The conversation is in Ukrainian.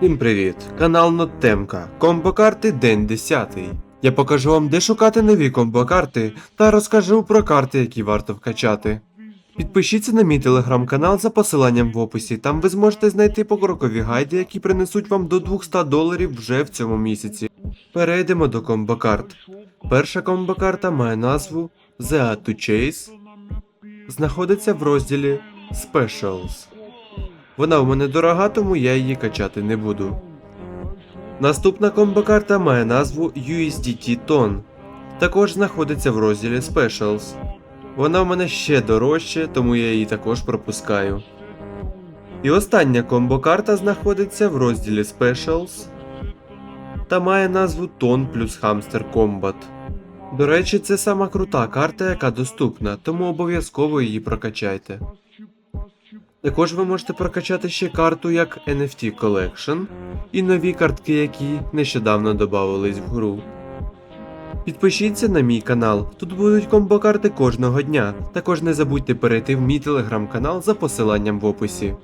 Всім привіт! Канал Нотемка. Комбо-карти день 10. Я покажу вам, де шукати нові комбо-карти та розкажу про карти, які варто вкачати. Підпишіться на мій телеграм-канал за посиланням в описі. Там ви зможете знайти покрокові гайди, які принесуть вам до 200 доларів вже в цьому місяці. Перейдемо до комбо-карт. Перша комбо-карта має назву The Add to Chase. Знаходиться в розділі Specials. Вона в мене дорога, тому я її качати не буду. Наступна комбо-карта має назву USDT Ton. Також знаходиться в розділі Specials. Вона в мене ще дорожче, тому я її також пропускаю. І остання комбо-карта знаходиться в розділі Specials та має назву Ton плюс Hamster Combat. До речі, це сама крута карта, яка доступна, тому обов'язково її прокачайте. Також ви можете прокачати ще карту як NFT Collection і нові картки, які нещодавно додавались в гру. Підпишіться на мій канал, тут будуть комбо-карти кожного дня. Також не забудьте перейти в мій телеграм-канал за посиланням в описі.